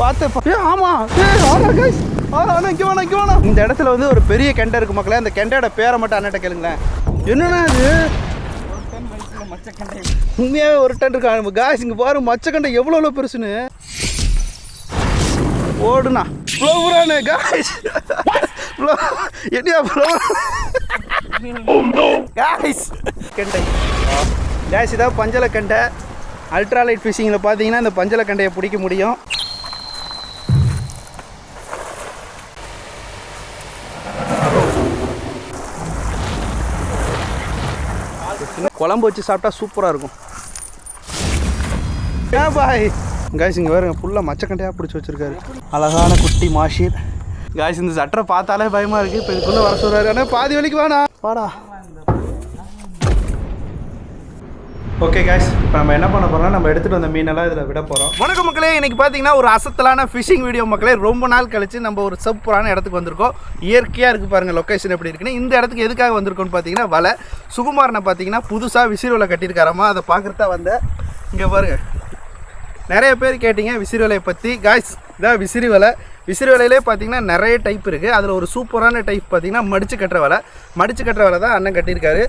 பார்த்து ஏ ஆமா. ஏ ஆனா கைஸ் ஆனா இங்கே வேணா இங்கே வேணாம் இந்த இடத்துல வந்து ஒரு பெரிய கெண்டை இருக்கு மக்களே. அந்த கெண்டையோட பேரை மட்டும் அண்ணட்ட கேளுங்களேன். என்னண்ணா கெண்டை உண்மையாகவே ஒரு டன் இருக்கா? காய்ஸ் இங்கே பாரு மச்சக்கண்டை எவ்வளோ எவ்வளோ பெருசுன்னு. ஓடுனா ஃப்ளவரானே காய்ஸ் என்னையா ஃப்ளவர் காய்ஸ் கெண்டை. காய்ஸ் இதான் பஞ்சல கெண்டை அல்ட்ராலைட் ஃபிஷிங்கில் பார்த்தீங்கன்னா இந்த பஞ்சல கெண்டையை பிடிக்க முடியும். குழம்பு வச்சு சாப்பிட்டா சூப்பராக இருக்கும். ஏன் பாய். காய்ஸ் இங்கே வேறு ஃபுல்லாக மச்சக்கண்டையாக பிடிச்சி வச்சிருக்காரு. அழகான குட்டி மாஷீர். காய்ஸ் இந்த சட்டரை பார்த்தாலே பயமாக இருக்குது இப்போ இதுக்குள்ளே வர சொல்கிறாரு ஆனால் பாதி வலிக்கு வேணாம் வாடா. ஓகே கேஷ் இப்போ நம்ம என்ன பண்ண போகிறோம் நம்ம எடுத்துகிட்டு வந்த மீனெல்லாம் இதில் விட போகிறோம் வணக்கம் மக்களே இன்னைக்கு பார்த்தீங்கன்னா ஒரு அசத்தலான ஃபிஷிங் வீடியோ மக்களே ரொம்ப நாள் கழிச்சு நம்ம ஒரு சூப்பரான இடத்துக்கு வந்திருக்கோம். இயற்கையாக இருக்குது பாருங்கள் லொக்கேஷன் எப்படி இருக்குன்னு. இந்த இடத்துக்கு எதுக்காக வந்திருக்கோம்னு பார்த்தீங்கன்னா வலை. சுகுமாரனை பார்த்தீங்கன்னா புதுசாக விசிறுவில் கட்டியிருக்காராமா அதை பார்க்குறதா வந்தேன். இங்கே பாருங்க நிறைய பேர் கேட்டிங்க விசிறி வலையை பற்றி காய்ஸ் இதான் விசிறி வலை விசிறி வலையிலே பார்த்தீங்கன்னா நிறைய டைப் இருக்குது அதில் ஒரு சூப்பரான டைப் பார்த்தீங்கன்னா மடிச்சு கட்டுற வலை. மடிச்சு கட்டுற வலை தான் அண்ணன் கட்டியிருக்காரு.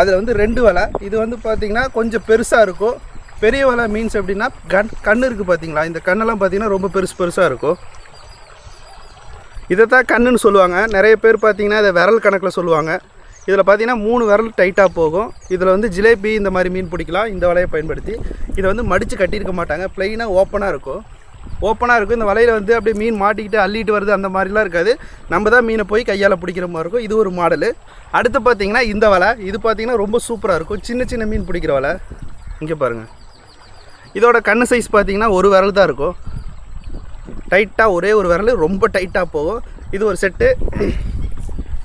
அதில் வந்து ரெண்டு வலை. இது வந்து பார்த்திங்கன்னா கொஞ்சம் பெருசாக இருக்கும். பெரிய வலை மீன்ஸ் எப்படின்னா கண் கண் இருக்குது பார்த்தீங்களா இந்த கண்ணெல்லாம் பார்த்தீங்கன்னா ரொம்ப பெருசு பெருசாக இருக்கும். இதை தான் கண்ணுன்னு சொல்லுவாங்க. நிறைய பேர் பார்த்திங்கன்னா இதை விரல் கணக்கில் சொல்லுவாங்க. இதில் பார்த்தீங்கன்னா மூணு விரல் டைட்டாக போகும். இதில் வந்து ஜிலேபி இந்த மாதிரி மீன் பிடிக்கலாம் இந்த வலையை பயன்படுத்தி. இதை வந்து மடித்து கட்டியிருக்க மாட்டாங்க ப்ளைனாக ஓப்பனாக இருக்கும். ஓப்பனாக இருக்கும். இந்த வலையில் வந்து அப்படியே மீன் மாட்டிக்கிட்டு அள்ளிட்டு வருது அந்த மாதிரிலாம் இருக்காது. நம்ம தான் மீனை போய் கையால் பிடிக்கிற மாதிரி இருக்கும். இது ஒரு மாடலு. அடுத்து பார்த்தீங்கன்னா இந்த வலை. இது பார்த்திங்கன்னா ரொம்ப சூப்பராக இருக்கும். சின்ன சின்ன மீன் பிடிக்கிற வலை. இங்கே பாருங்கள் இதோட கண்ணு சைஸ் பார்த்தீங்கன்னா ஒரு விரல் தான் இருக்கும். டைட்டாக ஒரே ஒரு விரல் ரொம்ப டைட்டாக போகும். இது ஒரு செட்டு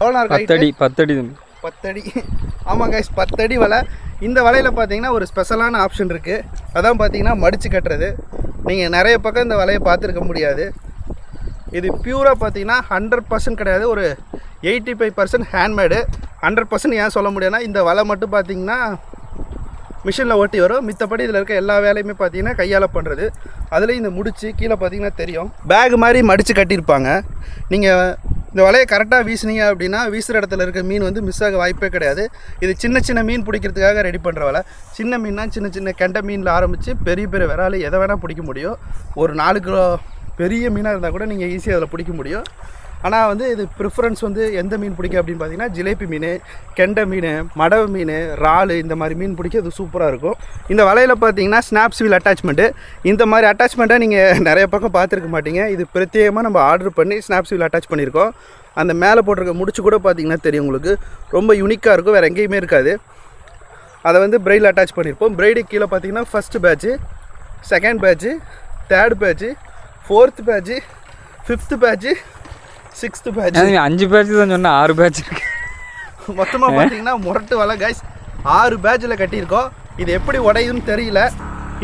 எவ்வளோ பத்தடி பத்தடி பத்தடி. ஆமாம் கைஸ் பத்தடி வலை. இந்த வலையில் பார்த்தீங்கன்னா ஒரு ஸ்பெஷலான ஆப்ஷன் இருக்குது அதான் பார்த்தீங்கன்னா மடித்து கட்டுறது. நீங்கள் நிறைய பக்கம் இந்த வலையை பார்த்துருக்க முடியாது. இது பியூராக பார்த்தீங்கன்னா ஹண்ட்ரட் பர்சன்ட் கிடையாது. ஒரு eighty five percent handmade hundred percent ஏன் சொல்ல முடியும்னா இந்த வலை மட்டும் பார்த்தீங்கன்னா மிஷினில் ஓட்டி வரும். மித்தபடி இதில் இருக்க எல்லா வேலையுமே பார்த்தீங்கன்னா கையால் பண்ணுறது அதுலேயும் இந்த முடிச்சு கீழே பார்த்தீங்கன்னா தெரியும். பேக் மாதிரி மடித்து கட்டியிருப்பாங்க. நீங்கள் இந்த வலையை கரெக்டாக வீசுனீங்க அப்படின்னா வீசுகிற இடத்துல இருக்க மீன் வந்து மிஸ் ஆக வாய்ப்பே கிடையாது. இது சின்ன சின்ன மீன் பிடிக்கிறதுக்காக ரெடி பண்ணுற வலை. சின்ன மீன்னா சின்ன சின்ன கெண்டை மீனில் ஆரம்பித்து பெரிய பெரிய விரால் எதை வேணால் பிடிக்க முடியும். ஒரு நாலு கிலோ பெரிய மீனாக இருந்தால் கூட நீங்கள் ஈஸியாக அதில் பிடிக்க முடியும். ஆனால் வந்து இது ப்ரிஃபரன்ஸ் வந்து எந்த மீன் பிடிக்கும் அப்படின்னு பார்த்தீங்கன்னா ஜிலேபி மீன் கெண்டை மீன் மடவை மீன் இறால் இந்த மாதிரி மீன் பிடிக்க இது சூப்பராக இருக்கும். இந்த வலையில் பார்த்தீங்கன்னா ஸ்னாப்ஸ் வீல் அட்டாச்மெண்ட்டு இந்த மாதிரி அட்டாச்மெண்ட்டாக நீங்கள் நிறைய பக்கம் பார்த்துருக்க மாட்டீங்க. இது பிரத்யேகமாக நம்ம ஆர்டர் பண்ணி ஸ்னாப்ஸ் வீல் அட்டாச் பண்ணியிருக்கோம். அந்த மேலே போட்டிருக்க முடிச்சு கூட பார்த்தீங்கன்னா தெரியும் உங்களுக்கு. ரொம்ப யூனிக்காக இருக்கும் வேறு எங்கேயுமே இருக்காது. அதை வந்து பிரைடில் அட்டாச் பண்ணியிருப்போம். பிரைடு கீழே பார்த்தீங்கன்னா first batch second batch third batch fourth batch fifth batch sixth batch தம்பி, அஞ்சு பேட்ச் தான் சொன்னேன் ஆறு பேட்ச் இருக்கு. மொத்தமாக பார்த்தீங்கன்னா முரட்டு வலை கைஸ் ஆறு பேட்சில் கட்டியிருக்கோம். இது எப்படி உடையும்னு தெரியல.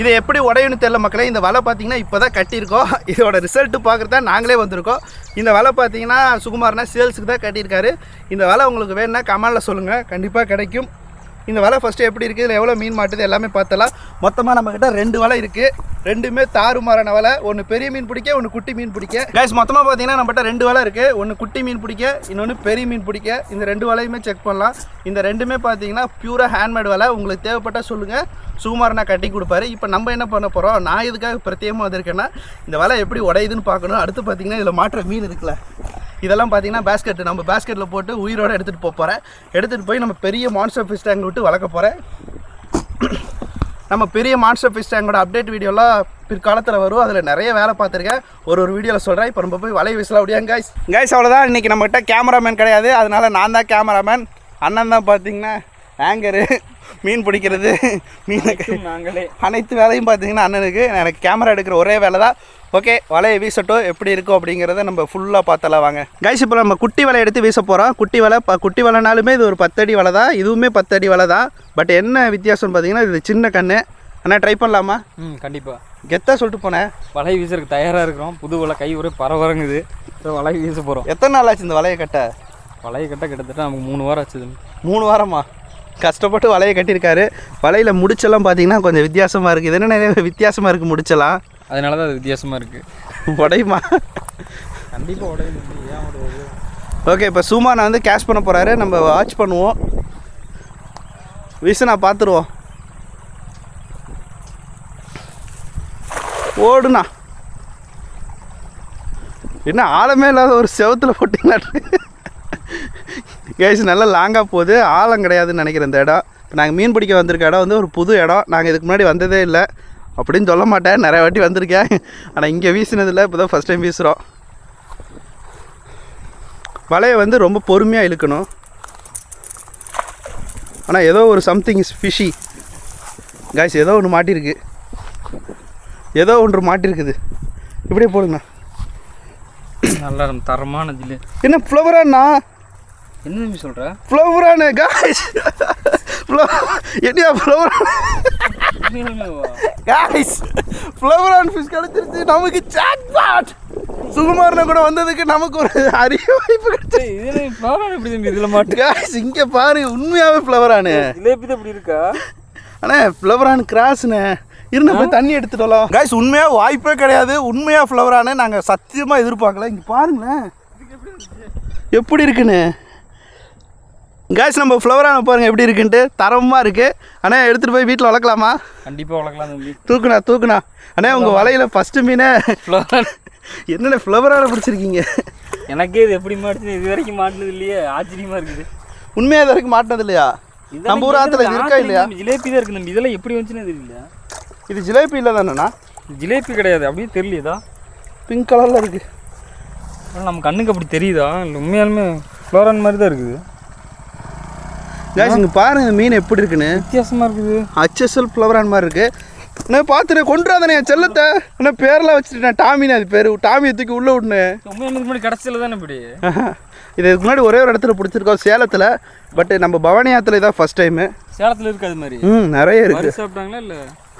இது எப்படி உடையும்னு தெரியல மக்களே இந்த வலை பார்த்தீங்கன்னா இப்போ தான் கட்டியிருக்கோம். இதோட ரிசல்ட்டு பார்க்குறது தான் நாங்களே வந்திருக்கோம். இந்த வலை பார்த்தீங்கன்னா சுகுமாரனா சேல்ஸுக்கு தான் கட்டியிருக்காரு. இந்த வலை உங்களுக்கு வேணும்னா கமெண்டில் சொல்லுங்கள் கண்டிப்பாக கிடைக்கும். இந்த வலை ஃபஸ்ட்டு எப்படி இருக்குது இதில் எவ்வளோ மீன் மாட்டுது? எல்லாமே பார்த்தலாம். மொத்தமாக நம்மக்கிட்ட ரெண்டு வலை இருக்குது ரெண்டுமே தாறுமாறான வலை. ஒன்று பெரிய மீன் பிடிக்க ஒன்று குட்டி மீன் பிடிக்க. கைஸ் மொத்தமாக பார்த்தீங்கன்னா நம்மகிட்ட ரெண்டு வலை இருக்குது ஒன்று குட்டி மீன் பிடிக்க இன்னொன்று பெரிய மீன் பிடிக்க. இந்த ரெண்டு வலையுமே செக் பண்ணலாம். இந்த ரெண்டுமே பார்த்தீங்கன்னா பியூராக ஹேண்ட்மேட் வலை. உங்களுக்கு தேவைப்பட்டால் சொல்லுங்கள் சுகுமாரனா கட்டி கொடுப்பாரு. இப்போ நம்ம என்ன பண்ண போகிறோம் நான் இதுக்காக பிரத்யேகமாக வந்திருக்கேன்னா இந்த வலை எப்படி உடையுதுன்னு பார்க்கணும். அடுத்து பார்த்தீங்கன்னா இதில் மாட்டுற மீன் இருக்குல்ல. இதெல்லாம் பார்த்தீங்கன்னா பேஸ்கெட் நம்ம பேஸ்கெட்டில் போட்டு உயிரோடு எடுத்துகிட்டு போக போகிறேன் எடுத்துகிட்டு போய் நம்ம பெரிய மான்ஸ்டர் ஃபிஷ் டேங்க் விட்டு வளர்க்க போகிறேன் நம்ம பெரிய மான்ஸ்டர் ஃபிஷ் டேங்கோட அப்டேட் வீடியோலாம் பிற்காலத்தில் வரும். அதில் நிறைய வேலை பார்த்துருக்கேன். ஒரு ஒரு வீடியோவில் சொல்கிறேன் இப்போ நம்ம போய் வலை வீசலாம். அப்படியே கைஸ் கைஸ் அவ்வளோதான் இன்றைக்கி நம்மகிட்ட கேமராமேன் கிடையாது. அதனால நான் தான் கேமராமேன் அண்ணன் தான் பார்த்தீங்கன்னா ஆங்கரு மீன் பிடிக்கிறது மீனை நாங்களே. அனைத்து வேலையும் பார்த்தீங்கன்னா அண்ணனுக்கு. எனக்கு கேமரா எடுக்கிற ஒரே வேலை தான் ஓகே வலையை வீசட்டும். எப்படி இருக்கும் அப்படிங்கிறத நம்ம ஃபுல்லாக பார்த்தலாம் வாங்க. கைஸ் இப்போ நம்ம குட்டி வலை எடுத்து வீச போகிறோம் குட்டி வலை ப குட்டி வலைனாலுமே இது ஒரு பத்தடி வலை தான். இதுவுமே பத்தடி வலை தான். பட் என்ன வித்தியாசம்னு பார்த்தீங்கன்னா இது சின்ன கண்ணு. அண்ணா ட்ரை பண்ணலாமா? ம் கண்டிப்பாக கெத்தாக சொல்லிட்டு போனேன் வலை வீசுறதுக்கு தயாராக இருக்கிறோம். புது வலை கை ஒரே பரவரங்குது ஸோ வலை வீச போகிறோம் எத்தனை நாள் ஆச்சு இந்த வலையை கட்ட? வலையை கட்ட கிட்டத்தட்ட நமக்கு மூணு வாரம் ஆச்சு. மூணு வாரமா? கஷ்டப்பட்டு வலையை கட்டியிருக்காரு. வலையில் முடிச்செல்லாம் பார்த்தீங்கன்னா கொஞ்சம் வித்தியாசமாக இருக்குது இது என்ன நிறைய வித்தியாசமாக இருக்குது முடிச்செல்லாம். அதனால தான் அது வித்தியாசமாக இருக்குது உடையுமா? கண்டிப்பாக உடையும் ஓகே இப்போ சுமானை வந்து கேஷ் பண்ண போகிறாரு நம்ம வாட்ச் பண்ணுவோம். வீசனா பார்த்துருவோம். ஓடுண்ணா. என்ன ஆழமே இல்லாத ஒரு செவத்துல போட்டிங்களா கேஸ் நல்லா லாங்காக போகுது. ஆழம் கிடையாதுன்னு நினைக்கிறேன் இந்த இடம். இப்போ நாங்கள் மீன் பிடிக்க வந்திருக்க இடம் வந்து ஒரு புது இடம். நாங்கள் இதுக்கு முன்னாடி வந்ததே இல்லை. அப்படின்னு சொல்ல மாட்டேன். நிறைய வாட்டி வந்திருக்கேன். ஆனால் இங்கே வீசினதில்லை. இப்போ தான் ஃபஸ்ட் டைம் வீசுகிறோம் வலையை வந்து ரொம்ப பொறுமையாக இழுக்கணும். ஆனால் ஏதோ ஒரு சம்திங் இஸ் ஃபிஷி காய்ஸ் ஏதோ ஒன்று மாட்டியிருக்கு ஏதோ ஒன்று மாட்டிருக்குது. இப்படியே போடுங்கண்ணா. நல்லா தரமான ஜில்லு. என்ன ஃப்ளவராண்ணா என்ன தம்பி சொல்கிற ஃப்ளவரானு காய்ஸ் என்னையா ஃப்ளவர் காய்ஸ் ஃப்ளவரான் ஃபிஷ் கிடச்சிருச்சு. நமக்கு ஜாக்பாட் சுகுமாரனை கூட வந்ததுக்கு நமக்கு ஒரு அரிய வாய்ப்பு கிடைச்சு இதில் மாட்டு. காய்ஸ் இங்கே பாருங்க உண்மையாகவே ஃப்ளவரானு ஜிலேபி தான் இப்படி இருக்கா? அண்ணே ஃப்ளவரான் கிராஸ்ண்ணே இருந்த போய் தண்ணி எடுத்துட்டு வரலாம் காய்ஸ் உண்மையாக வாய்ப்பே கிடையாது. உண்மையாக ஃப்ளவரானு நாங்கள் சத்தியமாக எதிர்பார்க்கல. இங்கே பாருங்களேன். எப்படி இருக்குன்னு? காய்ஸ் நம்ம ஃப்ளவரான பாருங்க எப்படி இருக்குன்ட்டு. தரமாக இருக்குது அண்ணே எடுத்துகிட்டு போய் வீட்டில் வளர்க்கலாமா? கண்டிப்பாக வளர்க்கலாம் தம்பி. தூக்குண்ணா தூக்குண்ணா. அண்ணே உங்கள் வலையில் ஃபஸ்ட்டு மீனே ஃப்ளவர் என்னென்ன ஃப்ளவரான பிடிச்சிருக்கீங்க? எனக்கே இது எப்படி மாட்டுது? இது வரைக்கும் மாட்டுனது இல்லையே. ஆச்சரியமா இருக்குது. உண்மையாக இது வரைக்கும் மாட்டினது இல்லையா? நம்ம ஊர் ஆற்றுல இருக்கா இல்லையா? ஜிலேபி தான் இருக்கு தம்பி. இதெல்லாம் எப்படி வந்துச்சுன்னு தெரியல. இது ஜிலேபி இல்லை தானேண்ணா ஜிலேபி கிடையாது. அப்படியே தெரியலையதா? பிங்க் கலரில் இருக்குது நம்ம கண்ணுக்கு அப்படி தெரியுதா? இல்லை உண்மையாலுமே ஃப்ளோரான் மாதிரி தான் இருக்குது. காய்ஸ் இங்கே பாருங்க இந்த மீன் எப்படி இருக்குன்னு. வித்தியாசமா இருக்குது. ஹச்எஸ்எல் ஃப்ளவரான் மாதிரி இருக்கு. நான் பார்த்துட்டு கொண்டுறாதானே என் செல்லத்தை. ஆனால் பேரெல்லாம் வச்சுட்டேன் டாமின்னு அது பேர். டாமியை தூக்கி உள்ளே விட்னு. உண்மையாலுமே முன்னாடி கடைசியில் தானே இப்படி? இது இதுக்கு முன்னாடி ஒரே ஒரு இடத்துல பிடிச்சிருக்கோம் சேலத்தில். பட் நம்ம பவானி ஆற்றுல இதான் ஃபஸ்ட் டைமு சேலத்தில் இருக்கு அது மாதிரி. ம் நிறைய இருக்குது சாப்பிட்டாங்களா இல்லை?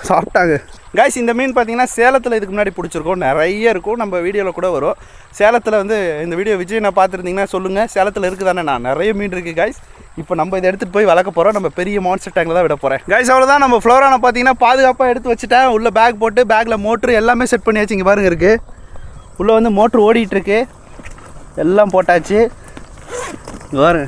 சாப்பிட்டாங்க. காய்ஸ் இந்த மீன் பார்த்தீங்கன்னா சேலத்தில் இதுக்கு முன்னாடி பிடிச்சிருக்கோம். நிறைய இருக்கும். நம்ம வீடியோவில் கூட வரும். சேலத்தில் வந்து இந்த வீடியோ விஜய் நான் பார்த்துருந்தீங்கன்னா சொல்லுங்கள் சேலத்தில் இருக்குதானே நான். நிறைய மீன் இருக்குது காய்ஸ் இப்போ நம்ம இதை எடுத்துகிட்டு போய் வளர்க்க போகிறோம் நம்ம பெரிய மான்ஸ்டர் டேங்கில் தான் விட போகிறேன் காய்ஸ் அவ்வளோதான் நம்ம ஃப்ளோரானை பார்த்தீங்கன்னா பாதுகாப்பாக எடுத்து வச்சுட்டேன். உள்ளே பேக் போட்டு பேக்கில் மோட்ரு எல்லாமே செட் பண்ணியாச்சு. இங்கே பாருங்க இருக்குது உள்ளே வந்து மோட்ரு ஓடிட்டு இருக்கு. எல்லாம் போட்டாச்சு. பாருங்க.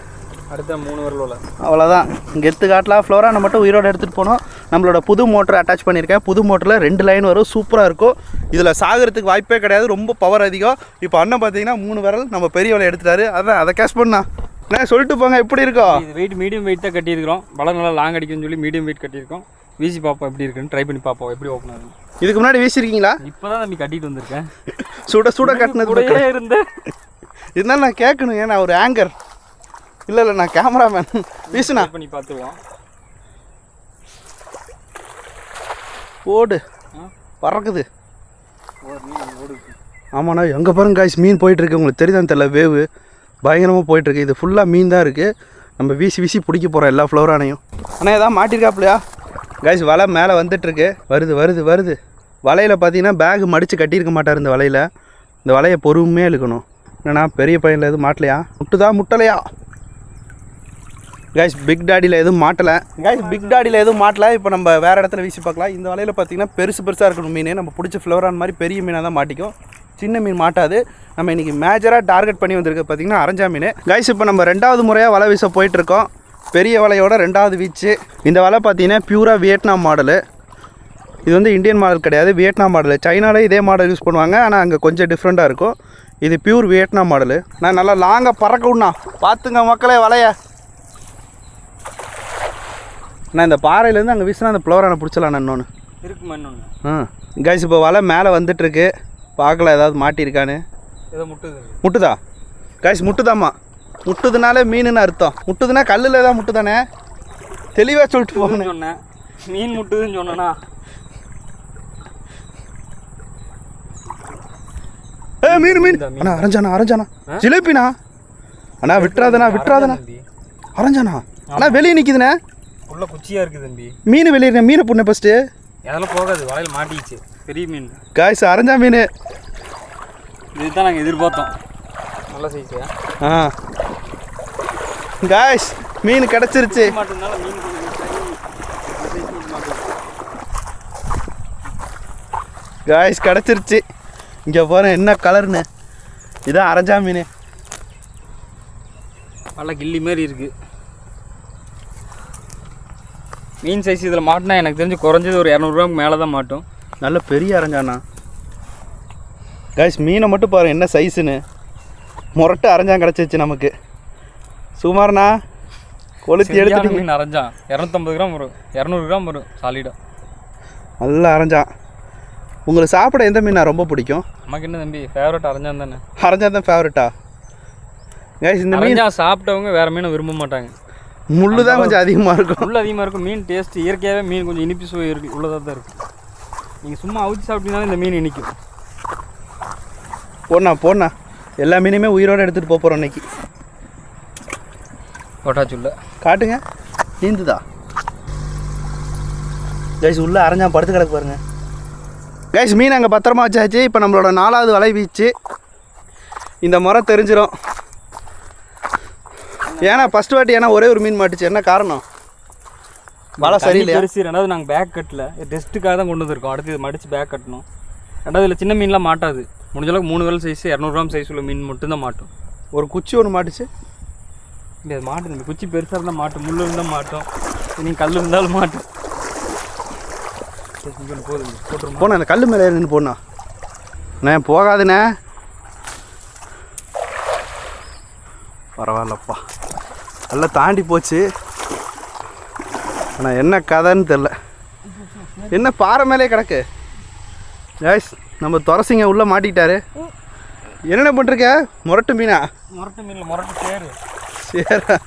அடுத்த மூணு வரல அவ்வளோதான் எடுத்து காட்டலாம் ஃப்ளோரானை மட்டும் உயிரோடு எடுத்துகிட்டு போனோம். நம்மளோட புது மோட்டர் அட்டாச் பண்ணியிருக்கேன். புது மோட்டரில் ரெண்டு லைன் வரும். சூப்பராக இருக்கும். இதில் சாகிறதுக்கு வாய்ப்பே கிடையாது. ரொம்ப பவர் அதிகம். இப்போ அண்ணன் பார்த்தீங்கன்னா மூணு விரல் நம்ம பெரிய வலை எடுத்துட்டாரு. அதான் அதை கேஷ் பண்ணா. என்ன சொல்லிட்டு போங்க எப்படி இருக்கோம் இது வெயிட் மீடியம் வெயிட் தான் கட்டியிருக்கிறோம். வலை நல்லா லாங் அடிக்கும்னு சொல்லி மீடியம் வெயிட் கட்டியிருக்கோம். வீசி பார்ப்போம் எப்படி இருக்குன்னு ட்ரை பண்ணி பார்ப்போம் எப்படி ஓப்பன் ஆகுது இதுக்கு முன்னாடி வீசிருக்கீங்களா? இப்போ தான் தம்பி கட்டிட்டு வந்திருக்கேன். சுட சுட கட்டினது கூடயே இருந்தேன். இருந்தாலும் நான் கேட்கணும் ஏன்னா ஒரு ஆங்கர் இல்லை இல்லை நான் கேமராமேன் Try பண்ணி பார்த்துருவோம். ஓடு? பறக்குது. ஆமாண்ணா எங்கே பாருங்க காய்ஸ் மீன் போயிட்டுருக்கு உங்களுக்கு தெரியுதான்னு தெரியல வேவு. பயங்கரமாக போயிட்டுருக்கு. இது ஃபுல்லாக மீன் தான் இருக்குது நம்ம வீசி வீசி பிடிக்க போகிறோம் எல்லா ஃப்ளோரானையும் ஆனால் எதாவது மாட்டிருக்காப்லையா கைஸ் வலை மேலே வந்துட்டுருக்கு. வருது வருது வருது. வலையில் பார்த்தீங்கன்னா பேக் மடித்து கட்டியிருக்க மாட்டார் இந்த வலையில். இந்த வலையை பொறுமையாக இழுக்கணும். என்னென்னா பெரிய பையனில் எதுவும் மாட்டலையா? முட்டுதா முட்டலையா? கைஸ் பிக் டாடியில் எதுவும் மாட்டலை. கைஸ் பிக் டாடியில் எதுவும் மாட்டலை. இப்போ நம்ம வேறு இடத்துல வீசி பார்க்கலாம் இந்த வலையில் பார்த்தீங்கன்னா பெருசு பெருசாக இருக்கணும் மீன். நம்ம பிடிச்ச ஃப்ளவரான் மாதிரி பெரிய மீனாக தான் மாட்டிக்கும். சின்ன மீன் மாட்டாது. நம்ம இன்றைக்கி மேஜராக டார்கெட் பண்ணி வந்திருக்கு. பார்த்தீங்கன்னா அரஞ்சா மீன். கைஸ் இப்போ நம்ம ரெண்டாவது முறையாக வலை வீச போயிட்டுருக்கோம். பெரிய வலையோட ரெண்டாவது வீச்சு. இந்த வலை பார்த்தீங்கன்னா பியூராக வியட்நாம் மாடலு இது வந்து இந்தியன் மாடல் கிடையாது வியட்நாம் மாடல் சைனால இதே மாடல் யூஸ் பண்ணுவாங்க ஆனால் அங்கே கொஞ்சம் டிஃப்ரெண்ட்டாக இருக்கும். இது பியூர் வியட்நாம் மாடலு நான் நல்லா லாங்காக பறக்க விடணா பார்த்துங்க மக்களே வலைய. நான் இந்த பாறையிலேருந்து அங்கே வீசினா அந்த ஃப்ளவரான பிடிச்சலாம் இன்னொன்று இருக்குமா இன்னொன்று ஆ. கைஸ் இப்போ வலை மேலே வந்துட்டுருக்கு. பார்க்கல ஏதாவது மாட்டியிருக்கான்னு. முட்டுது. கைஸ் முட்டுதாம்மா. முட்டுதுனாலே மீனுன்னு அர்த்தம். முட்டுதுன்னா கல்லில் தான் முட்டுதானே? தெளிவாக சொல்லிட்டு போகணும். சொன்னேன். மீன் முட்டுதுன்னு சொன்னேனா? ஏ மீன் மீன். அண்ணா அரஞ்சானா அரஞ்சானா? ஜிலேபிண்ணா அண்ணா விட்டுறாதண்ணா விட்டுறாதண்ணா. தம்பி? அரஞ்சானா? அண்ணா வெளியே நிற்கிதுண்ணே உள்ள குச்சியா இருக்கு தம்பி. மீன் வெளியே மீனை புண்ணு ஃபஸ்ட்டு அதெல்லாம் போகாது வலையில் மாட்டிக்கிச்சு. பெரிய மீன். காய்ஸ் அரஞ்சா மீன். இதுதான் நாங்கள் எதிர்பார்த்தோம். நல்ல சைஸு ஆ? காய்ஸ் மீன் கிடச்சிருச்சு. மாட்டதுனால மீன். காய்ஸ் கிடச்சிருச்சு. இங்கே போகிறேன் என்ன கலர்னு இதான் அரைஞ்சா மீன். நல்லா கில்லி மாதிரி இருக்குது மீன் சைஸ் இதில் மாட்டினா எனக்கு தெரிஞ்சு குறைஞ்சது ஒரு இரநூறுவாக்கு மேலே தான் மாட்டும். நல்ல பெரிய அரைஞ்சாண்ணா. கைஸ் மீனை மட்டும் பாரு என்ன சைஸுன்னு முரட்டு அரைஞ்சான் கிடச்சிச்சு நமக்கு. சுமார்ண்ணா கொளுத்தி எடுத்துட்டு மீன் அரைஞ்சான். இரநூத்தம்பது கிராம் வரும். இரநூறு கிராம் வரும் சாலிடாக நல்லா அரைஞ்சான். உங்களுக்கு சாப்பிட எந்த மீனா ரொம்ப பிடிக்கும்? நமக்கு என்ன தம்பி ஃபேவரட் அரைஞ்சான் தானே? அரைஞ்சா தான் ஃபேவரட்டாக கைஸ் இந்த மீன் சாப்பிட்டவங்க வேறு மீனை விரும்ப மாட்டாங்க. முள்ளு தான் கொஞ்சம் அதிகமாக இருக்கும். உள்ள அதிகமாக இருக்கும். மீன் டேஸ்ட் இயற்கையாகவே மீன் கொஞ்சம் இனிப்பு சுவை இருக்கு உள்ளதாக தான் இருக்கும் நீங்கள் சும்மா அவிச்சு சாப்பிட்டீங்கனாலும் இந்த மீன் இனிக்கும். போண்ணா போண்ணா. எல்லா மீனையுமே உயிரோடு எடுத்துகிட்டு போக போகிறோம் இன்னைக்கு. கொட்டாச்சுள்ள காட்டுங்க. நீந்துதா. கைஸ் உள்ளே அரைஞ்சா படுத்து கிடக்கு பாருங்க. கைஸ் மீன் அங்கே பத்திரமா வச்சாச்சு. இப்போ நம்மளோட நாலாவது வலை வீச்சு. இந்த முறை தெரிஞ்சிடும் ஏன்னா ஃபஸ்ட் வாட்டி ஏன்னா ஒரே ஒரு மீன் மாட்டுச்சு. என்ன காரணம்? வலை சரியில்லையா? பெருசு ரெண்டாவது நாங்கள் பேக் கட்டல. டெஸ்ட்டுக்காக தான் கொண்டு வந்திருக்கோம். அடுத்து இது மடித்து பேக் கட்டணும். ரெண்டாவது இதில் சின்ன மீன்லாம் மாட்டாது. முடிஞ்ச அளவுக்கு மூணு வேலை சைஸ் இரநூறுவாம் சைஸ் உள்ள மீன் மட்டும்தான் மாட்டும். ஒரு குச்சி ஒன்று மாட்டுச்சு? இல்லை அது இந்த குச்சி பெருசாக இருந்தால் மாட்டும் முள் இருந்தால் மாட்டும் நீங்கள் கல் இருந்தாலும் மாட்டும். போதும் போட்டுருமா? போண்ணா அந்த கல் மேலே இருந்து போண்ணா. அண்ணே போகாதுண்ணே. பரவாயில்லப்பா. நல்லா தாண்டி போச்சு. ஆனால் என்ன கதைன்னு தெரில என்ன பாறை மேலே கிடக்கு? ஜாய்ஸ் நம்ம துரசிங்க உள்ளே மாட்டிக்கிட்டாரு. என்னென்ன பண்ணிருக்க முரட்டு மீனா? முரட்டு மீனில் முரட்டு சேரு. சரி.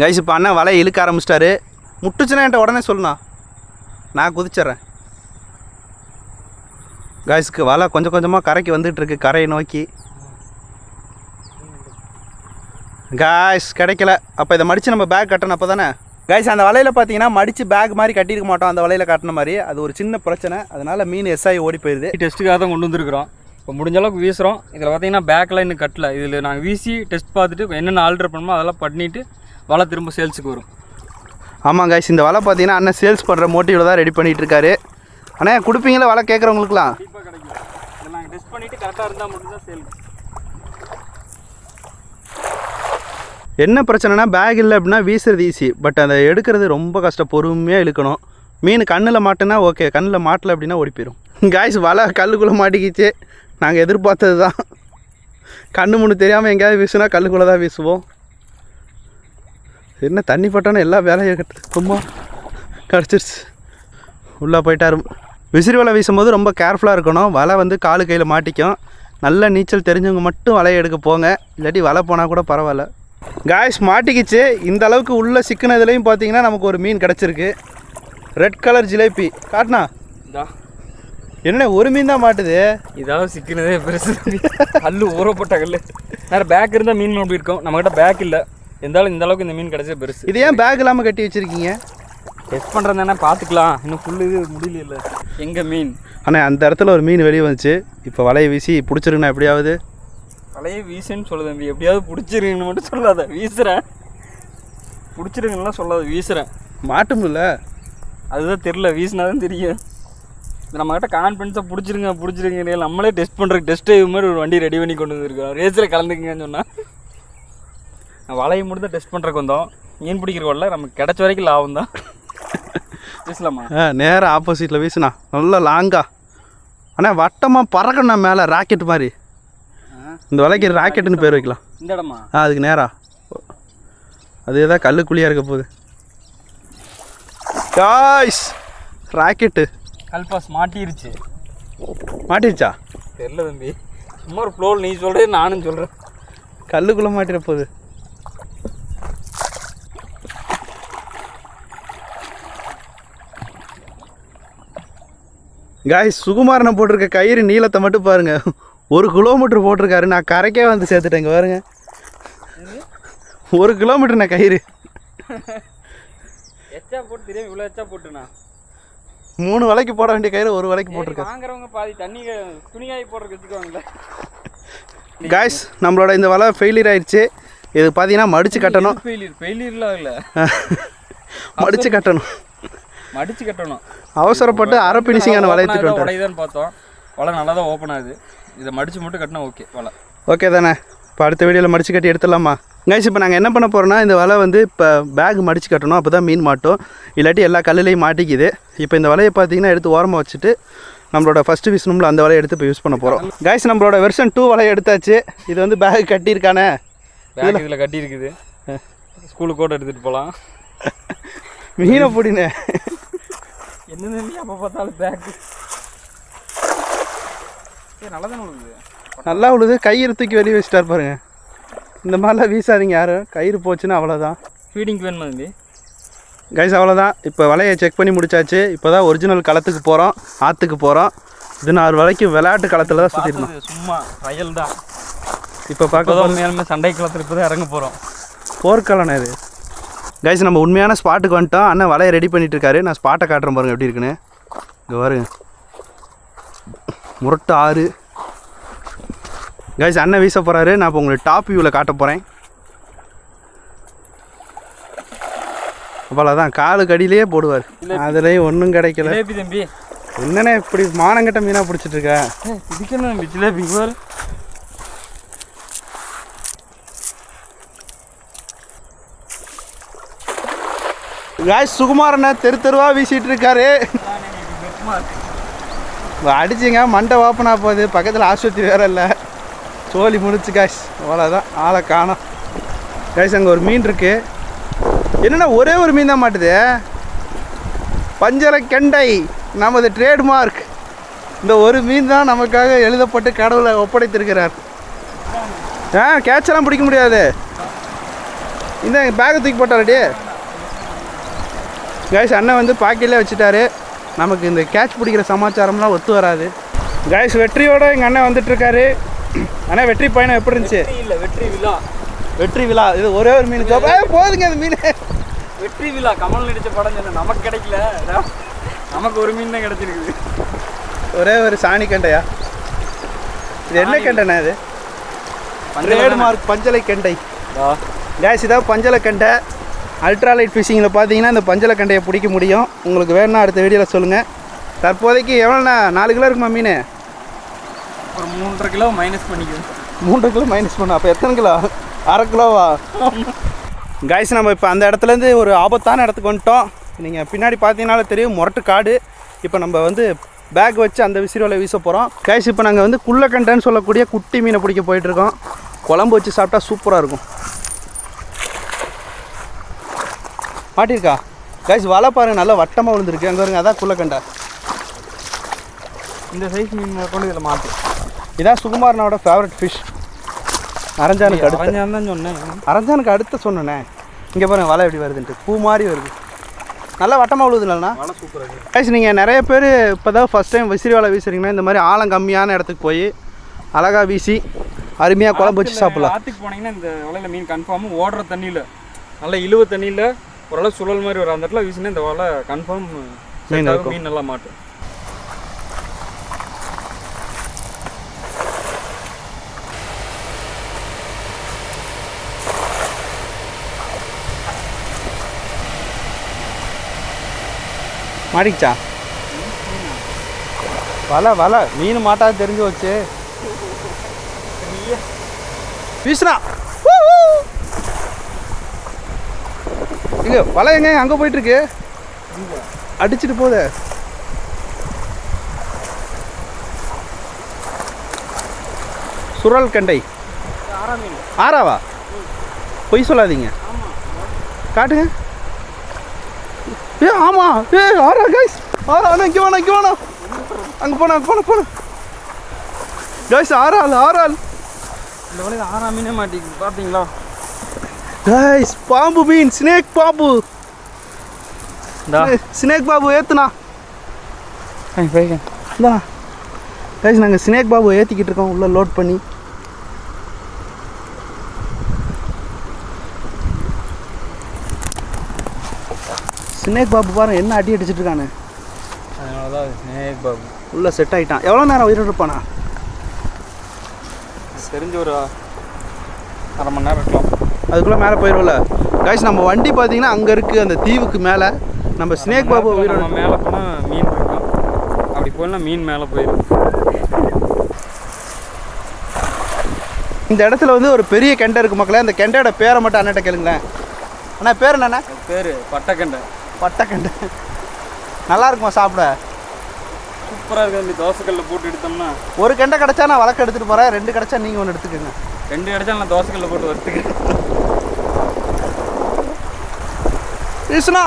கைஸ் இப்போ அண்ணன் வலையை இழுக்க ஆரம்பிச்சிட்டாரு. முட்டுச்சுன்னா என்கிட்ட உடனே சொல்லுண்ணா. நான் குதிச்சிட்றேன் கைஸ்க்கு வலை கொஞ்சம் கொஞ்சமாக கரைக்கு வந்துட்டு இருக்கு கரையை நோக்கி. காய்ஸ் கிடைக்கல. அப்போ இதை மடித்து நம்ம பேக் கட்டணும் அப்போ தானே கைஸ் அந்த வலையில் பார்த்தீங்கன்னா மடித்து பேக் மாதிரி கட்டியிருக்க மாட்டோம். அந்த வலையில் கட்டின மாதிரி. அது ஒரு சின்ன பிரச்சனை. அதனால மீன் எஸ்ஐ ஓடி போயிடுது டெஸ்ட்டுக்காக தான் கொண்டு வந்திருக்கிறோம். இப்போ முடிஞ்ச அளவுக்கு வீசுகிறோம் இதில் பார்த்தீங்கன்னா பேக்கில் இன்னும் கட்டல. இதில் நாங்கள் வீசி டெஸ்ட் பார்த்துட்டு என்னென்ன ஆல்டர் பண்ணணுமோ அதெல்லாம் பண்ணிட்டு வலை திரும்ப சேல்ஸுக்கு வரும். ஆமாம் கைஸ் இந்த வலை பார்த்தீங்கன்னா அண்ணன் சேல்ஸ் பண்ணுற மோட்டிவில் தான் ரெடி பண்ணிகிட்டு இருக்காரு. அண்ணே கொடுப்பீங்களா வலை கேட்குறவங்களுக்குலாம் கண்டிப்பாக கிடைக்கும். இதை நாங்கள் டெஸ்ட் பண்ணிவிட்டு கரெக்டாக இருந்தால் மட்டும்தான் சேல் என்ன பிரச்சனைனா பேக் இல்லை அப்படின்னா வீசுறது ஈஸி பட் அதை எடுக்கிறது ரொம்ப கஷ்டம். பொறுமையாக இழுக்கணும். மீன் கண்ணில் மாட்டினா ஓகே கண்ணில் மாட்டலை அப்படின்னா ஓடி போயிடும் காய்ஸ் வலை கல்லுக்குள்ளே மாட்டிக்கிச்சு. நாங்கள் எதிர்பார்த்தது தான் கண்ணு முன்னு தெரியாமல் எங்கேயாவது வீசுனா கல்லுக்குள்ளே தான் வீசுவோம். என்ன தண்ணி பட்டானே எல்லா வேலையும் கட்டு ரொம்ப கிடச்சிருச்சு. உள்ளே போயிட்டாரு. விசிறி வலை வீசும்போது ரொம்ப கேர்ஃபுல்லாக இருக்கணும். வலை வந்து காலு கையில் மாட்டிக்கும். நல்ல நீச்சல் தெரிஞ்சவங்க மட்டும் வலையை எடுக்க போங்க. இல்லாட்டி வலை போனால் கூட பரவாயில்ல. காய்ஸ் மாட்டிக்கிச்சு. இந்த அளவுக்கு உள்ள சிக்கினதுலேயும் பார்த்தீங்கன்னா நமக்கு ஒரு மீன் கிடச்சிருக்கு. ரெட் கலர் ஜிலேபி. காட்டினா? என்ன ஒரு மீன் தான் மாட்டுது? இதாவது சிக்கினதே பெருசு. கல் ஊறப்பட்ட கல் வேறு பேக் இருந்தால் மீன் அப்படி இருக்கும். நம்மக்கிட்ட பேக் இல்லை. இருந்தாலும் இந்த அளவுக்கு இந்த மீன் கிடைச்சது பெருசு. இது ஏன் பேக் இல்லாமல் கட்டி வச்சுருக்கீங்க? டெஸ்ட் பண்ணுறது தானே பார்த்துக்கலாம் இன்னும் ஃபுல்லு இது முடியல இல்லை எங்கே மீன்? ஆனால் அந்த இடத்துல ஒரு மீன் வெளியே வந்துச்சு. இப்போ வலையை வீசி பிடிச்சிருங்கண்ணா எப்படியாவது. பழைய வீசுன்னு சொல்லு தம்பி. எப்படியாவது பிடிச்சிருங்கன்னு மட்டும் சொல்லாத. வீசுகிறேன் பிடிச்சிருங்கலாம் சொல்லாத. வீசுகிறேன் மாட்டுமில்ல? அதுதான் தெரில வீசினா தான் தெரியும் இது நம்மக்கிட்ட கான்ஃபிடன்ஸாக பிடிச்சிருங்க பிடிச்சிருங்க நம்மளே டெஸ்ட் பண்ணுறதுக்கு டெஸ்ட் டைவ் மாதிரி ஒரு வண்டி ரெடி பண்ணி கொண்டு வந்திருக்கோம் ரேஸில் கலந்துக்குங்கன்னு சொன்னால் வலையை மட்டும் தான் டெஸ்ட் பண்ணுறக்கு வந்தோம். மீன் பிடிக்கிற வரல நமக்கு கிடைச்ச வரைக்கும் லாபம் தான். பேசலாமா ஆ நேராக ஆப்போசிட்டில் வீசுண்ணா. நல்லா லாங்கா அண்ணா வட்டமாக பறக்கணும் மேலே ராக்கெட் மாதிரி. இந்த வலைக்கு ராக்கெட்டுன்னு பேர் வைக்கலாம். இந்த இடமா? ஆ அதுக்கு நேரா. அது ஏதாவது கல்லுக்குழியாக இருக்க போகுது. Guys rocket. கல்பாஸ் மாட்டிருச்சு. மாட்டிருச்சா? தெரில தம்பி. சும்மா ஒரு ஃப்ளோவில் நீ சொல்கிறது நானும் சொல்கிறேன் கல்லுக்குள்ளே மாட்டிட போகுது. காய்ஸ் சுகுமாரனை போட்டிருக்க கயிறு நீளத்தை மட்டும் பாருங்க. ஒரு கிலோமீட்டர் போட்டிருக்காரு. நான் கரைக்கே வந்து சேர்த்துட்டேங்க பாருங்க. ஒரு கிலோமீட்டர் நான் கயிறு. எச்சா போட்டு தெரியும் இவ்வளோ எச்சா போட்டுண்ணா மூணு வலைக்கு போட வேண்டிய கயிறு ஒரு வலைக்கு போட்டிருக்காரு. வாங்குறவங்க பாதி தண்ணி துணிகாய் போடுறதுக்கு வச்சுக்குவாங்களே காய்ஸ் நம்மளோட இந்த வலை ஃபெயிலியர் ஆயிடுச்சு. இது பார்த்தீங்கன்னா மடிச்சு கட்டணும். ஃபெயிலியர் ஃபெயிலியர்லாம் இல்லை. மடிச்சு கட்டணும். மடிச்சு கட்டணும். அவசரப்பட்டு அரை பினிஷிங்கான வலை எடுத்துட்டு வந்துட்டாரு. உடையுதான்னு பார்த்தோம். வலை நல்லா தான் ஓப்பன் ஆகுது. இதை மடிச்சு மட்டும் கட்டினா ஓகே வலை. ஓகே தானே? இப்போ அடுத்த வீடியோவில் மடிச்சு கட்டி எடுத்துடலாமா? கைஸ் இப்போ நாங்கள் என்ன பண்ண போகிறோம்னா இந்த வலை வந்து இப்போ பேக் மடிச்சு கட்டணும் அப்போ தான் மீன் மாட்டும். இல்லாட்டி எல்லா கல்லுலேயும் மாட்டிக்குது. இப்போ இந்த வலையை பார்த்தீங்கன்னா எடுத்து ஓரமாக வச்சுட்டு நம்மளோட ஃபஸ்ட்டு விசனமில் அந்த வலையை எடுத்து இப்போ யூஸ் பண்ண போகிறோம் கைஸ் நம்மளோட வெர்ஷன் டூ வலையை எடுத்தாச்சு. இது வந்து பேக் கட்டியிருக்கானே? பேக் இதில் கட்டி இருக்குது ஸ்கூலுக்கு கூட எடுத்துகிட்டு போகலாம் மீனை பிடினே. என்ன தம்பி அப்போ பார்த்தாலும் பேக்கு நல்லா தானே விழுகுது நல்லா உழுது. கயிறு தூக்கி வெளியே வச்சுட்டார் பாருங்க. இந்த மாதிரிலாம் வீசாதீங்க யாரும். கயிறு போச்சுன்னா அவ்வளோதான் ஃபீடிங்க்கு வேணுமா தம்பி? கைஸ் அவ்வளோதான் இப்போ வலையை செக் பண்ணி முடிச்சாச்சு. இப்போ தான் ஒரிஜினல் களத்துக்கு போகிறோம் ஆற்றுக்கு போகிறோம் பதினாறு வரைக்கும் விளையாட்டு களத்தில் தான் சுற்றிருந்தோம் சும்மா ட்ரையல் தான். இப்போ பார்க்க மேலுமே சண்டை களத்தில் இப்போ தான் இறங்க போகிறோம் போர்க்களம் இது. கைஸ் நம்ம உண்மையான ஸ்பாட்டுக்கு வந்துட்டோம். அண்ணன் வலையை ரெடி பண்ணிட்டு இருக்காரு. நான் ஸ்பாட்டை காட்டுறேன் பாருங்க எப்படி இருக்குன்னு. இங்கே பாருங்க. முரட்டு ஆறு. கைஸ் அண்ணன் வீச போகிறாரு நான் இப்போ உங்களுக்கு டாப் வியூவில் காட்ட போகிறேன் அவ்வளோதான் காலுக்கு அடியிலேயே போடுவார் அதுலேயும் ஒன்றும் கிடைக்கல. தம்பி. என்னண்ணே இப்படி மானங்கட்ட மீனாக பிடிச்சிட்டு இருக்க? இதுக்கு என்ன ஜிலேபி? பாரு சுகுமாரண்ண தெரு தெருவாக வீசிட்டு இருக்காரு. அடிச்சிங்க மண்டை வாப்பனா போகுது. பக்கத்தில் ஆஸ்பத்திரி வேற இல்லை. சோழி முடிச்சு காய்ஸ் அவ்வளோதான் ஆளை காணோம். காய்ஸ் அங்கே ஒரு மீன் இருக்கு. என்னென்னா ஒரே ஒரு மீன் தான் மாட்டுது. பஞ்சரை கெண்டை நமது ட்ரேட்மார்க் இந்த ஒரு மீன் தான் நமக்காக எழுதப்பட்டு கடவுளை ஒப்படைத்திருக்கிறார். ஆ கேட்செல்லாம் பிடிக்க முடியாது. இந்த பேக்கை தூக்கி போட்டாரடி. கைஸ் அண்ணன் வந்து பாக்கெட்லேயே வச்சுட்டாரு. நமக்கு இந்த கேட்ச் பிடிக்கிற சமாச்சாரம்லாம் ஒத்து வராது. கைஸ் வெற்றியோட எங்கள் அண்ணன் வந்துட்டு இருக்காரு அண்ணா வெற்றி பயணம் எப்படி இருந்துச்சு? இல்லை வெற்றி விழா. வெற்றி விழா இது ஒரே ஒரு மீன் போதுங்க அந்த மீன். வெற்றி விழா கமல் நடிச்ச படம் சொன்ன நமக்கு கிடைக்கல. நமக்கு ஒரு மீன் தான் கிடைச்சிருக்குது. ஒரே ஒரு சாணி கண்டையா? இது என்ன கண்டைண்ணா இது? மார்க் பஞ்சலை கெண்டை. கேஸ் இதான் பஞ்சலை கண்டை. அல்ட்ராலைட் ஃபிஷிங்கில் பார்த்தீங்கன்னா இந்த பஞ்சலை கண்டையை பிடிக்க முடியும். உங்களுக்கு வேணும்னா அடுத்த வீடியோவில் சொல்லுங்கள் தற்போதைக்கு எவ்வளோண்ணா? நாலு கிலோ இருக்குமா மீன்? ஒரு மூன்றரை கிலோ மைனஸ் பண்ணிக்குது மூன்று கிலோ மைனஸ் பண்ண. அப்போ எத்தனை கிலோ? அரை கிலோவா? கைஸ் நம்ம இப்போ அந்த இடத்துலேருந்து ஒரு ஆபத்தான இடத்துக்கு வந்துட்டோம். நீங்கள் பின்னாடி பார்த்தீங்கனாலே தெரியும் முரட்டு காடு. இப்போ நம்ம வந்து பேக் வச்சு அந்த விசிறியில் வீச போகிறோம் கைஸ் இப்போ நாங்கள் வந்து குள்ளக்கண்டைன்னு சொல்லக்கூடிய குட்டி மீனை பிடிக்க போயிட்டுருக்கோம் குழம்பு வச்சு சாப்பிட்டா சூப்பராக இருக்கும். மாட்டிருக்கா கைஸ் வலை பாருங்க நல்லா வட்டமாக விழுந்திருக்கு. அங்கே வருங்க அதான் குள்ளக்கண்டை. இந்த சைஸ் மீன் கொண்டு இதில் மாட்டு. இதான் சுகுமாரனோட ஃபேவரட் ஃபிஷ் அரஞ்சானுக்கு அடுத்து. தான் சொன்னேன். அரஞ்சானுக்கு அடுத்து சொன்னேனே. இங்கே பாருங்க வலை எப்படி வருதுன்ட்டு. பூ மாதிரி வருது. நல்லா வட்டமாக விழுதுலண்ணா சூப்பராக கைஸ் நீங்கள் நிறைய பேர் இப்போ தான் ஃபஸ்ட் டைம் விசிறி வலை வீசுறீங்கன்னா இந்த மாதிரி ஆழம் கம்மியான இடத்துக்கு போய் அழகாக வீசி அருமையாக குழம்பு வச்சு சாப்பிடலாம். ஆற்றுக்கு போனீங்கன்னா இந்த வலையில் மீன் கன்ஃபார்ம் ஓடுற தண்ணியில் நல்ல இழுவ தண்ணியில் ஓரளவு சுழல் மாதிரி வரும் அந்த இடத்துல வீசினா இந்த வலை கன்ஃபார்ம் மீன். மீன் நல்லா மாட்டும். மாட்டிக்கிச்சா? வலை வலை. மீன் மாட்டாது தெரிஞ்சு வச்சு வீசுனா இங்க வலை எங்க? அங்கே போயிட்டு இருக்கு அடிச்சிட்டு போகுது சுரல் கண்டை. ஆறாவா? பொய் சொல்லாதீங்க. காட்டுங்க. ஏ ஆமா. ஏ ஆறா கைஸ் ஆறா அண்ணா இங்கே வேணாம் இங்கே வேணாம் அங்கே போனா அங்கே போனா போனா. கைஸ் ஆறாள் ஆறாள். இந்த வழியில் ஆறாம் மீனே மாட்டிக்குது. பார்த்தீங்களா கைஸ் பாம்பு மீன் ஸ்னேக் பாம்பு. ஸ்னேக் பாபு ஏத்துனா. இந்தா. கைஸ் நாங்கள் ஸ்னேக் பாபு ஏற்றிக்கிட்டு இருக்கோம். உள்ளே லோட் பண்ணி. ஸ்னேக் பாபு பாருங்க என்ன அடி அடிச்சிட்டு இருக்கானு அதனால தான் ஸ்னேக் பாபு உள்ளே செட் ஆகிட்டான் எவ்வளோ நேரம் உயிரோடு இருப்பானா? தெரிஞ்ச ஒரு அரை மணி நேரம் இருக்கலாம். அதுக்குள்ளே மேலே போயிடும்ல கைஸ் நம்ம வண்டி பார்த்தீங்கன்னா அங்கே இருக்குது அந்த தீவுக்கு மேலே. நம்ம ஸ்னேக் பாபு நம்ம மேலே போனால் மீன் இருக்கும் அப்படி போனால் மீன் மேலே போயிடும் இந்த இடத்துல வந்து ஒரு பெரிய கெண்டை இருக்கு மக்களே. அந்த கெண்டையோட பேரை மட்டும் அண்ணன்ட்ட கேளுங்களேன். அண்ணா பேர் என்னண்ணா? பேர் பட்டக்கண்டை. பட்டைக்கெண்டை. நல்லா இருக்குமா சாப்பிட? சூப்பராக இருக்குது அந்த தோசைக்கல்ல போட்டு எடுத்தோம்னா. ஒரு கெண்டை கிடச்சா நான் வழக்கு எடுத்துகிட்டு போகிறேன் ரெண்டு கிடச்சா நீங்கள் ஒன்று எடுத்துக்கோங்க. ரெண்டு கிடைச்சா நான் தோசைக்கல்ல போட்டு வறுத்துக்கிறேன். விஷ்ணா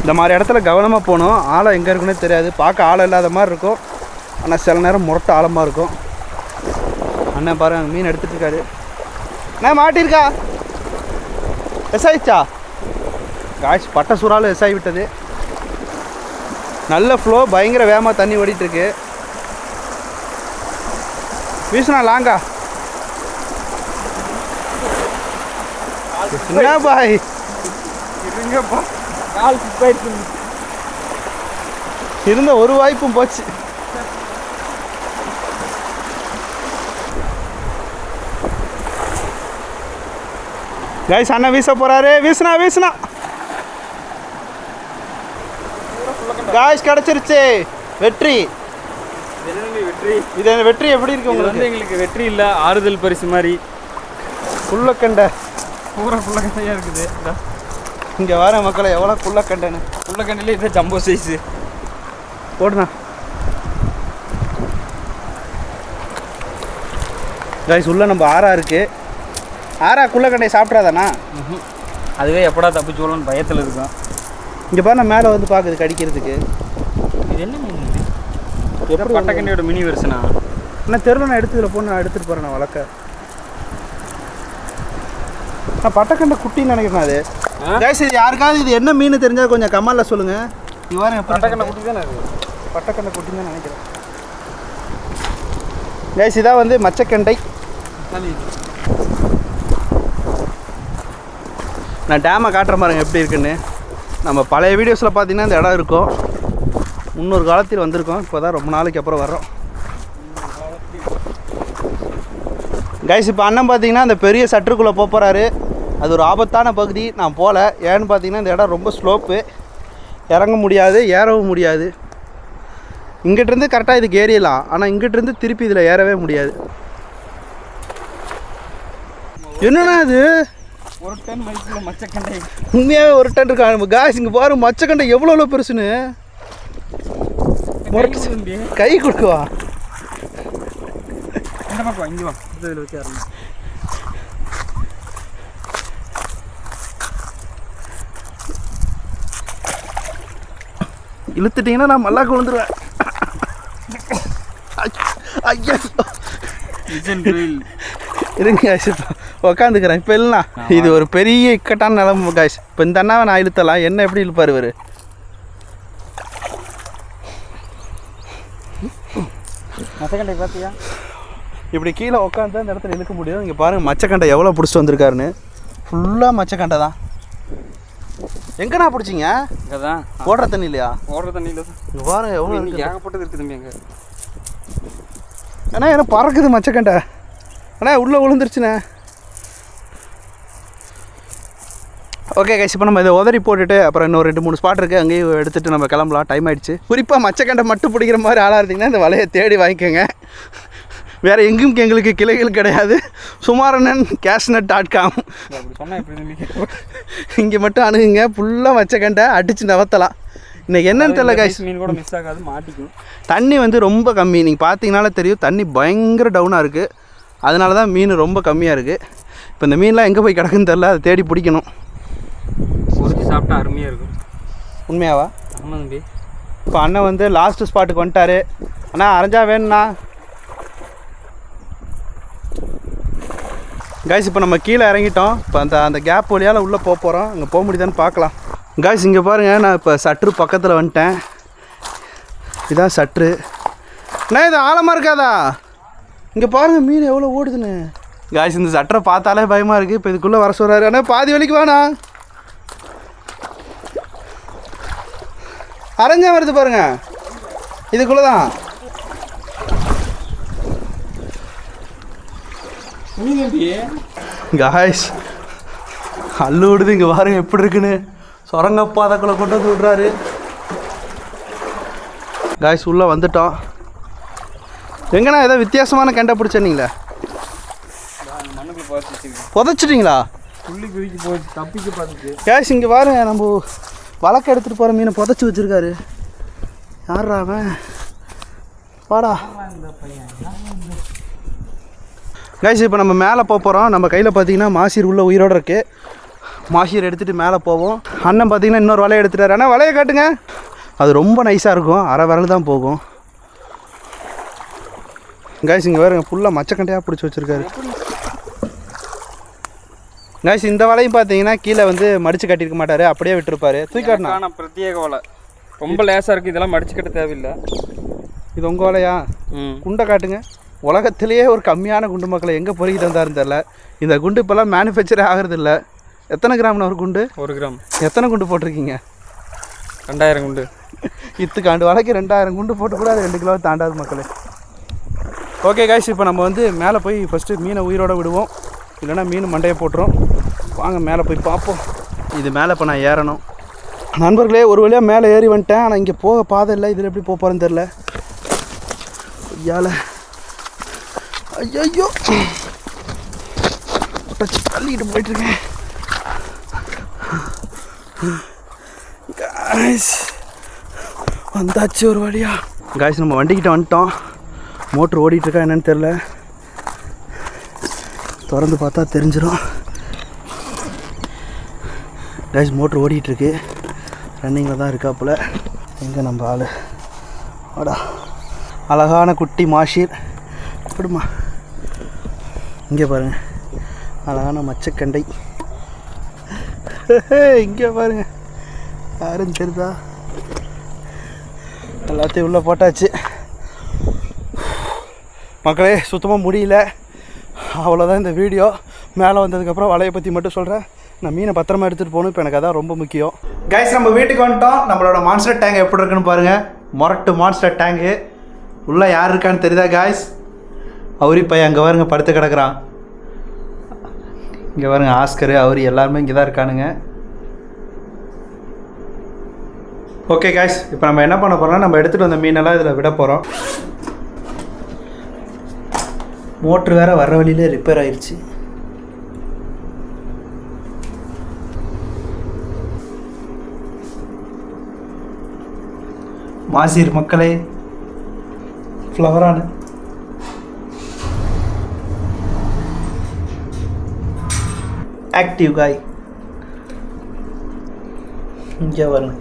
இந்த மாதிரி இடத்துல கவனமாக போகணும். ஆழம் எங்கே இருக்குன்னே தெரியாது. பார்க்க ஆழம் இல்லாத மாதிரி இருக்கும். ஆனால் சில நேரம் முரட்ட ஆழமாக இருக்கும். அண்ணன் பாருங்க மீன் எடுத்துட்டு இருக்காரு. நான் மாட்டிருக்கா எஸ் ஆயிடுச்சா காய்ச்சி பட்டை சுறாலும் எஸ் ஆகி விட்டது. நல்ல ஃப்ளோ பயங்கர வேகமாக தண்ணி ஓடிட்டு இருக்கு வீசுனா லாங்கா. என்ன பாய்? இருங்கப்பா. கால் இருந்த ஒரு வாய்ப்பும் போச்சு. கைஸ் அண்ணன் வீச போறாரு. வீசுனா வீசுனா. காய்ஸ் கிடச்சிருச்சு. வெற்றி. வெற்றி இது அந்த வெற்றி எப்படி இருக்கு உங்களுக்கு வந்து எங்களுக்கு வெற்றி இல்லை ஆறுதல் பரிசு மாதிரி. குள்ளக்கண்டை பூரா புள்ளக்கண்டையாக இருக்குது. இங்கே வர மக்களை எவ்வளோ குள்ளக்கண்டைன்னு புள்ளக்கண்டையிலே இது ஜம்போ சைஸு போடுண்ணா. கைஸ் உள்ள நம்ம ஆறா இருக்கு. ஆறா குள்ளக்கண்டையை சாப்பிட்றாதாண்ணா? அதுவே எப்படா தப்பிச்சோளன்னு பயத்தில் இருக்கும். இங்கே பாரு நான் மேலே வந்து பார்க்குது கடிக்கிறதுக்கு. இது என்ன மீன் எப்படி பட்டக்கண்டையோட மினி வெர்ஷனா அண்ணா தெருவில் நான் எடுத்து இதில் போட்டு நான் எடுத்துகிட்டு போகிறேன் நான் வளர்க்க நான் பட்டக்கண்டை குட்டின்னு நினைக்கிறேன் அது. கைஸ் இது யாருக்காவது இது என்ன மீன் தெரிஞ்சால் கொஞ்சம் கமலில் சொல்லுங்கள் இவ்வாறு பட்டக்கண்டை குட்டி தானே பட்டக்கண்டை குட்டின்னு தான் நினைக்கிறேன். கைஸ் இதான் வந்து மச்சக்கண்டை. நான் டேமை காட்டுற பாருங்க எப்படி இருக்குன்னு. நம்ம பழைய வீடியோஸில் பார்த்தீங்கன்னா இந்த இடம் இருக்கும். முன்னொரு காலத்தில் வந்திருக்கோம். இப்போ தான் ரொம்ப நாளைக்கு அப்புறம் வர்றோம். கைஸ் இப்போ அண்ணன் பார்த்தீங்கன்னா அந்த பெரிய சற்றுக்குள்ளே போக போகிறாரு அது ஒரு ஆபத்தான பகுதி. நான் போகல ஏன்னு பார்த்தீங்கன்னா இந்த இடம் ரொம்ப ஸ்லோப்பு. இறங்க முடியாது ஏறவும் முடியாது. இங்கிட்டிருந்து கரெக்டாக இதுக்கு ஏறிடலாம். ஆனால் இங்கிட்டிருந்து திருப்பி இதில் ஏறவே முடியாது. என்னென்னா அது ஒரு டன் மதிப்புள்ள மச்சக்கண்டை. உண்மையாகவே ஒரு டன் இருக்கா? காய்ஸ் இங்கே பாரு மச்சக்கண்டை எவ்வளோ எவ்வளோ பெருசுன்னு. தம்பி. கை கொடுக்குவா? இந்த பக்கம் வா, இங்க வா. இதில் வச்சு ஆரம்பி இழுத்துட்டீங்கன்னா நான் மல்லாக்க விழுந்துருவேன். ஐயா இருங்க இப்போ உக்காந்துக்கிறேன். இப்போ இல்லைண்ணா. இது ஒரு பெரிய இக்கட்டான நிலம காய்ஸ் இப்போ இந்த அண்ணாவை நான் இழுத்தலாம். என்ன எப்படி இழுப்பார் இவர்? பார்த்தியா? இப்படி கீழே உட்காந்து அந்த இடத்துல இழுக்க முடியும். இங்கே பாருங்கள் மச்சக்கண்டை எவ்வளோ பிடிச்சிட்டு வந்திருக்காருன்னு. ஃபுல்லாக மச்சக்கண்டை தான். எங்கண்ணா பிடிச்சிங்க? இங்கே தான் ஓடுற தண்ணி இல்லையா ஓடுற தண்ணியில் தான். இங்கே பாருங்க எவ்வளோ ஏகப்பட்டது இருக்குது தம்பி அங்கே. அண்ணா என்ன பறக்குது மச்சக்கண்டை? அண்ணா உள்ளே விழுந்துருச்சுண்ணே. ஓகே கைஸ் இப்போ நம்ம இதை உதறி போட்டுட்டு அப்புறம் இன்னும் ரெண்டு மூணு ஸ்பாட் இருக்குது அங்கேயும் எடுத்துகிட்டு நம்ம கிளம்பலாம். டைம் ஆயிடுச்சு. குறிப்பாக மச்சக்கண்டை மட்டும் பிடிக்கிற மாதிரி ஆளாக இருந்தீங்கன்னா இந்த வலையை தேடி வாங்கிக்கோங்க. வேறு எங்கும் எங்களுக்கு கிளைகள் கிடையாது. சுமாரனன் கேஷ்நட் டாட் காம் இங்கே மட்டும் அணுகுங்க. ஃபுல்லாக மச்சக்கண்டை அடித்து நவத்தலாம். இன்னைக்கு என்னன்னு தெரியல கைஸ் மீன் கூட மிஸ் ஆகாது மாட்டிக்கும். தண்ணி வந்து ரொம்ப கம்மி. நீங்கள் பார்த்தீங்கனாலே தெரியும் தண்ணி பயங்கர டவுனாக இருக்குது அதனால தான் மீன் ரொம்ப கம்மியாக இருக்குது இப்போ இந்த மீன்லாம் எங்கே போய் கிடக்குன்னு தெரில அதை தேடி பிடிக்கணும். பொறிச்சு சாப்பிட்டா அருமையாக இருக்கும். உண்மையாவா? ஆமாம் தம்பி. இப்போ அண்ணன் வந்து லாஸ்ட் ஸ்பாட்டுக்கு வந்துட்டாரு. அண்ணா அரைஞ்சா வேணுண்ணா கைஸ் இப்போ நம்ம கீழே இறங்கிட்டோம். இப்போ அந்த அந்த கேப் வழியால் உள்ளே போக போகிறோம் அங்கே போக முடியுதான்னு பார்க்கலாம். கைஸ் இங்கே பாருங்கள் நான் இப்போ சற்று பக்கத்தில் வந்துட்டேன். இதான் சற்று. அண்ணா இது ஆழமாக இருக்காதா? இங்கே பாருங்கள் மீன் எவ்வளோ ஓடுதுன்னு. காய்ஸ் இந்த சட்டரை பார்த்தாலே பயமாக இருக்குது இப்போ இதுக்குள்ளே வர சொல்கிறாரு அண்ணா பாதி வலிக்கு வேணா அரைஞ்சா வருது பாருங்க. இதுக்குள்ளே தான் காய்ஸ் அள்ளு விடுது இங்கே பாருங்க எப்படி இருக்குன்னு. சுரங்கப்பாதைக்குள்ளே கொண்டு வந்து விட்றாரு. காய்ஸ் உள்ளே வந்துட்டோம். எங்கண்ணா ஏதோ வித்தியாசமான கெண்டை பிடிச்சனீங்களே புதைச்சிட்டிங்களா? புள்ளி குதிக்கு போச்சு தப்பிக்க பார்த்துச்சு. கேஷ் இங்கே பாருங்க நம்ம வழக்கு எடுத்துகிட்டு போகிற மீனை புதைச்சி வச்சுருக்காரு. யார்ரா அவன்? வாடா. கைஸ் இப்போ நம்ம மேலே போக போகிறோம் நம்ம கையில் பார்த்தீங்கன்னா மாசீர் உள்ள உயிரோடு இருக்குது மாசீர் எடுத்துகிட்டு மேலே போவோம். அண்ணன் பார்த்தீங்கன்னா இன்னொரு வலையை எடுத்துட்டார். ஆனால் வலையை காட்டுங்க. அது ரொம்ப நைஸாக இருக்கும். அரை விரல் தான் போகும். கைஸ் இங்கே வேறு ஃபுல்லாக மச்சக்கண்டையாக பிடிச்சி வச்சுருக்காரு. கைஸ் இந்த வலையும் பார்த்தீங்கன்னா கீழே வந்து மடிச்சு கட்டியிருக்க மாட்டாரு. அப்படியே விட்டுருப்பாரு. தூக்கி காட்டினா பிரத்யேக வலை. ரொம்ப லேசாக இருக்குது இதெல்லாம் மடிச்சு கட்ட தேவையில்லை. இது உங்கள் வலையா? ம். குண்டை காட்டுங்க. உலகத்திலேயே ஒரு கம்மியான குண்டு மக்களை எங்கே பொறுக்கி தந்தாருன்னு தெரில இந்த குண்டு இப்போல்லாம் மேனுஃபேக்சரே ஆகிறது இல்லை எத்தனை கிராம்னு ஒரு குண்டு? ஒரு கிராம். எத்தனை குண்டு போட்டிருக்கீங்க? ரெண்டாயிரம் குண்டு. இத்துக்காண்டு வலைக்கு ரெண்டாயிரம் குண்டு போட்டு கூட அது ரெண்டு கிலோ தாண்டாது மக்களே. ஓகே காய்ஸ் இப்போ நம்ம வந்து மேலே போய் ஃபஸ்ட்டு மீனை உயிரோட விடுவோம். இல்லைன்னா மீன் மண்டையை போட்டுரும். வாங்க மேலே போய் பார்ப்போம். இது மேலே இப்போ நான் ஏறணும். நண்பர்களே ஒரு வழியாக மேலே ஏறி வந்துட்டேன். ஆனால் இங்கே போக பாதை இல்லை. இதில் எப்படி போக போகிறேன்னு தெரில ஐயால ஐயோ டச்சு தள்ளிக்கிட்டு போயிட்டுருக்கேன் காய்ஸ் வந்தாச்சு ஒரு வழியா. காய்ஸ் நம்ம வண்டிக்கிட்ட வந்துட்டோம். மோட்ரு ஓடிட்டு இருக்கா என்னன்னு தெரில திறந்து பார்த்தா தெரிஞ்சிடும் காய்ஸ் மோட்ரு ஓடிட்டுருக்கு. ரன்னிங்கில் தான் இருக்காப்புல. எங்கே நம்ம ஆள்? ஆடா அழகான குட்டி மாஷீர். விடுமா இங்கே பாருங்க. அழகான மச்சக்கண்டை. இங்கே பாருங்க. யாரும் தெரிதா எல்லாத்தையும் உள்ளே போட்டாச்சு. மக்களே சுத்தமாக முடியல. அவ்வளோதான் இந்த வீடியோ. மேலே வந்ததுக்கப்புறம் வலையை பற்றி மட்டும் சொல்கிறேன் நான் மீனை பத்திரமா எடுத்துகிட்டு போகணும். இப்போ எனக்கு அதான் ரொம்ப முக்கியம். கைஸ் நம்ம வீட்டுக்கு வந்துட்டோம். நம்மளோட மான்ஸ்டர் டேங்க் எப்படி இருக்குன்னு பாருங்கள் மொரட்டு மான்ஸ்டர் டேங்கு உள்ளே யார் இருக்கான்னு தெரியுதா காய்ஸ் அவரி பையன் அங்கே பாருங்க படுத்து கிடக்குறான். இங்கே பாருங்க ஆஸ்கரு அவரி எல்லாருமே இங்கே தான் இருக்கானுங்க. ஓகே காய்ஸ் இப்போ நம்ம என்ன பண்ண போகிறோம்னா நம்ம எடுத்துகிட்டு வந்த மீனெல்லாம் இதில் விட போகிறோம் மோட்ரு வேறு வர்ற வழியிலே ரிப்பேர் ஆயிடுச்சு மாசீர் மக்களே ஃப்ளவரான ஆக்டிவ் காய் இங்கே வரும்.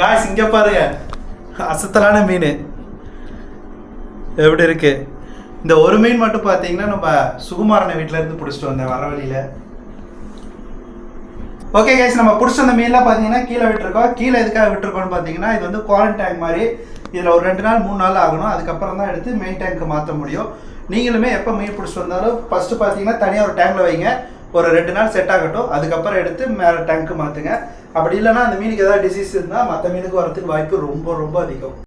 காய்ஸ் இங்கே பாருங்க. அசத்தலான மீன். எப்படி இருக்கு? இந்த ஒரு மீன் மட்டும் பார்த்தீங்கன்னா நம்ம சுகுமாரனை வீட்டிலேருந்து பிடிச்சிட்டு வந்தேன் வரவழியில் ஓகே கைஸ் நம்ம பிடிச்ச அந்த மீன்லாம் பார்த்தீங்கன்னா கீழே விட்டுருக்கோம். கீழே எதுக்காக விட்டுருக்கோம்னு பார்த்தீங்கன்னா இது வந்து குவாரண்டைன் டேங்க் மாதிரி இதில் ஒரு ரெண்டு நாள் மூணு நாள் ஆகணும். அதுக்கப்புறம் தான் எடுத்து மெயின் டேங்க்கு மாற்ற முடியும். நீங்களுமே எப்போ மீன் பிடிச்சிட்டு வந்தாலும் ஃபஸ்ட்டு பார்த்தீங்கன்னா தனியாக ஒரு டேங்கில் வைங்க. ஒரு ரெண்டு நாள் செட் ஆகட்டும். அதுக்கப்புறம் எடுத்து மேலே டேங்க்கு மாற்றுங்க அப்படி இல்லைன்னா அந்த மீனுக்கு ஏதாவது டிசீஸ் இருந்தால் மற்ற மீனுக்கு வரதுக்கு வாய்ப்பு ரொம்ப ரொம்ப அதிகம்.